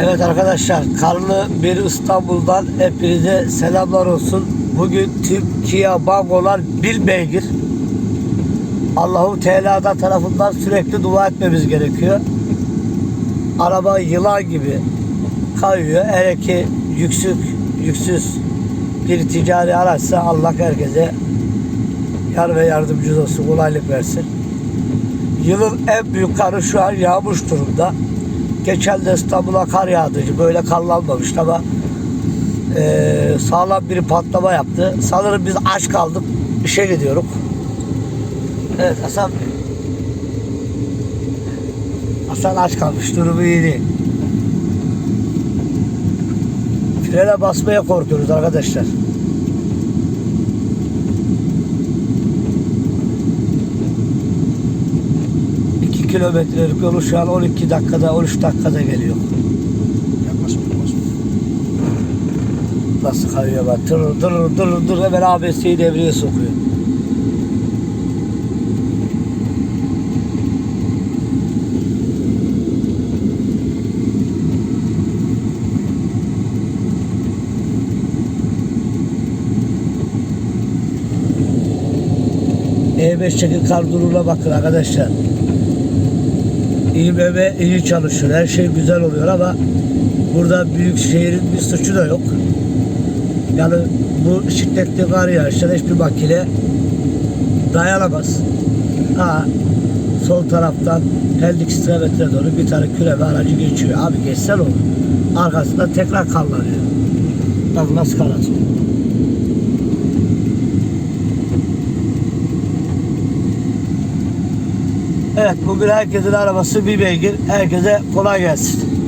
Evet arkadaşlar, karlı bir İstanbul'dan hepinize selamlar olsun. Bugün Türkiye Bangolar bir beygir. Allahu Teala tarafından sürekli dua etmemiz gerekiyor. Araba yılan gibi kayıyor. Eğer ki yüksük, yüksüz bir ticari araçsa Allah herkese yar ve yardımcı olsun, kolaylık versin. Yılın en büyük karı şu an yağmış durumda. Geçen de İstanbul'a kar yağdı. Böyle karlanmamıştı ama eee, sağlam bir patlama yaptı. Sanırım biz aç kaldık. İşe gidiyoruz. Evet Hasan Hasan aç kalmış. Durumu iyi değil. Frene basmaya korkuyoruz arkadaşlar. İki kilometrelik yolu şu an 12 dakikada 13 dakikada geliyor. Nasıl kayıyor bak. Dur dur dur dur hemen ABS'yi devreye sokuyor. E5 çekin kar durumuna bakın arkadaşlar. İBB iyi çalışıyor. Her şey güzel oluyor ama burada büyük şehrin bir suçu da yok. Yani bu şiddetli kar yağışlarına hiçbir makine dayanamaz. Ha, sol taraftan Pendik istikametine doğru bir tane küreme aracı geçiyor. Abi geçsen olur. Arkasından tekrar karlanıyor. Bak nasıl kar Evet bugün herkesin arabası bir beygir. Herkese kolay gelsin.